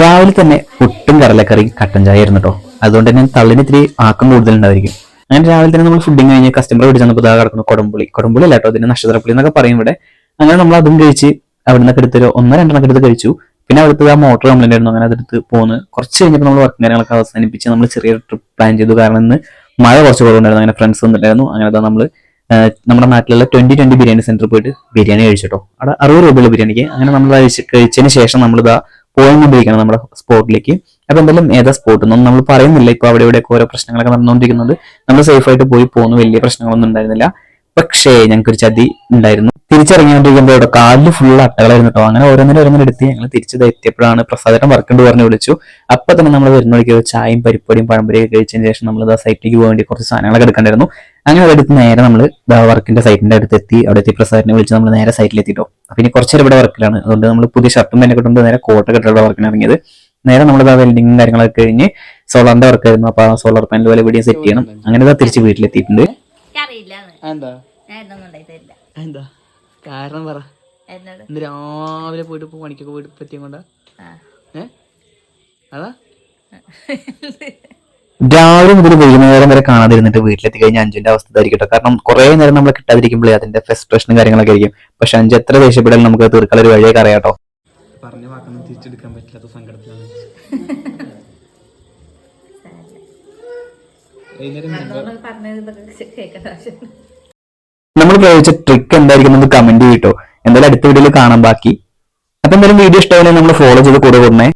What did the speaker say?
രാവിലെ തന്നെ പുട്ടും കടലക്കറിയും കട്ടൻ ചായ ആയിരുന്നു കേട്ടോ അതുകൊണ്ട് തന്നെ തള്ളിന് ഇത്തിരി ആക്കം കൂടുതലുണ്ടായിരിക്കും. അങ്ങനെ രാവിലെ തന്നെ നമ്മൾ ഫുഡിങ് കഴിഞ്ഞ് കസ്റ്റമർ പിടിച്ചപ്പോൾ പുതാ കിടക്കുന്നു കൊടംപുളി കൊടംപുളി അല്ല കേട്ടോ അതിന് നക്ഷത്രപ്പുളി എന്നൊക്കെ പറയും ഇവിടെ. അങ്ങനെ നമ്മൾ അതും കഴിച്ച് അവിടെ നിന്നൊക്കെ എടുത്തൊരു ഒന്നോ രണ്ടെണ്ണൊക്കെ എടുത്ത് കഴിച്ചു. പിന്നെ അവിടുത്തെ ആ മോട്ടോർ കംപ്ലൈന്റ് ആയിരുന്നു. അങ്ങനെ അതെടുത്ത് പോന്ന്. കുറച്ച് കഴിഞ്ഞപ്പോൾ നമ്മൾ വർക്കും കാര്യങ്ങളൊക്കെ അവസാനിപ്പിച്ച് നമ്മൾ ചെറിയൊരു ട്രിപ്പ് പ്ലാൻ ചെയ്തു. കാരണം ഇന്ന് മഴ കുറച്ച് കുറവുണ്ടായിരുന്നു. അങ്ങനെ ഫ്രണ്ട്സ് വന്നിട്ടായിരുന്നു അങ്ങനെ അതാ നമ്മൾ നമ്മുടെ നാട്ടിലുള്ള ട്വന്റി ട്വന്റി ബിരിയാണി സെന്റർ പോയിട്ട് ബിരിയാണി കഴിച്ചിട്ടോ അവിടെ അറുപത് രൂപയുള്ള ബിരിയാണിക്ക്. അങ്ങനെ നമ്മൾ കഴിച്ചതിന് ശേഷം നമ്മളിതാ പോയിക്കൊണ്ടിരിക്കണം നമ്മുടെ സ്പോട്ടിലേക്ക്. അപ്പൊ എന്തായാലും ഏതാ സ്പോട്ട് ഒന്നും നമ്മൾ പറയുന്നില്ല. ഇപ്പൊ അവിടെ ഇവിടെയൊക്കെ ഓരോ പ്രശ്നങ്ങളൊക്കെ നടന്നുകൊണ്ടിരിക്കുന്നത് നമ്മൾ സേഫ് ആയിട്ട് പോയി പോകുന്നു. വലിയ പ്രശ്നങ്ങളൊന്നും ഉണ്ടായിരുന്നില്ല. പക്ഷേ ഞങ്ങൾക്ക് ഒരു ചതി ഉണ്ടായിരുന്നു. തിരിച്ചിറങ്ങിക്കൊണ്ടിരിക്കുമ്പോൾ ഇവിടെ കാലിൽ ഫുൾ അട്ടകളായിരുന്നു കേട്ടോ അങ്ങനെ ഓരോന്നിനും ഓരോന്നിനും എടുത്ത് ഞങ്ങൾ തിരിച്ചത് എത്തിയപ്പോഴാണ് പ്രസാദം വർക്കുണ്ട് പറഞ്ഞ് വിളിച്ചു. അപ്പൊ തന്നെ നമ്മൾ വരുന്ന വഴിക്ക് ചായയും പരിപ്പടിയും പഴംപൊരിയൊക്കെ കഴിച്ചതിന് ശേഷം നമ്മൾ ആ സൈറ്റിലേക്ക് പോകാൻ വേണ്ടി കുറച്ച് സാധനങ്ങളൊക്കെ എടുക്കണ്ടായിരുന്നു. അങ്ങനെ അതെടുത്ത് നേരെ നമ്മൾ വർക്കിന്റെ സൈറ്റിന്റെ അടുത്ത് എത്തി അവിടെ എത്തി പ്രസാദിനെ വിളിച്ച് നമ്മൾ നേരെ സൈറ്റിൽ എത്തിട്ടോ അപ്പൊ ഇനി കുറച്ചേരം ഇവിടെ വർക്കിലാണ്. അതുകൊണ്ട് നമ്മൾ പുതിയ ഷർട്ടും തന്നെ കിട്ടുമ്പോൾ നേരെ കോട്ട കെട്ടുള്ള വർക്കിന് ഇറങ്ങിയത്. നേരെ നമ്മൾ വെൽഡിങ്ങും കാര്യങ്ങളൊക്കെ കഴിഞ്ഞ് സോളാറിന്റെ വർക്ക് ആയിരുന്നു. അപ്പൊ ആ സോളാർ പാനൽ പോലെ വീടിയും സെറ്റ് ചെയ്യണം. അങ്ങനെ തിരിച്ച് വീട്ടിലെത്തിയിട്ടുണ്ട്. എന്താ? കാരണം പറ. എന്നോട് ഇന്ന് രാവിലെ പോയിട്ട് ഇപ്പൊ പണിക്കൊക്കെ പോയിട്ട് പറ്റിയ കൊണ്ടാ. ഏ? അതാ. രാവിലെ മുതൽ വൈകുന്നേരം വരെ കാണാതിരുന്നിട്ട് വീട്ടിലെത്തി കഴിഞ്ഞ അഞ്ചിന്റെ അവസ്ഥ ഇതായിരിക്കട്ടോ. കാരണം കുറെ നേരം നമ്മൾ കിട്ടാതിരിക്കുമ്പോഴേ അതിന്റെ ഫ്രസ്ട്രേഷനും കാര്യങ്ങളൊക്കെ ആയിരിക്കും. പക്ഷെ അഞ്ച് എത്ര ദേഷ്യപ്പെടാൻ നമുക്ക് തീർക്കാൻ ഒരു വഴിയൊക്കെ അറിയാട്ടോ പറഞ്ഞ വാക്കൊന്നും തിരിച്ചെടുക്കാൻ പറ്റില്ലാത്ത സങ്കടത്തിലാണ്. വൈകുന്നേരം നമ്മൾ പ്രയോഗിച്ച ട്രിക്ക് എന്തായിരിക്കും എന്ന് കമന്റ് ചെയ്യട്ടോ എന്തായാലും അടുത്ത വീഡിയോയിൽ കാണാൻ ബാക്കി. അപ്പൊ എന്തായാലും വീഡിയോ ഇഷ്ടമായാലും നമ്മൾ ഫോളോ ചെയ്ത് കൂടെ കൊടുണേ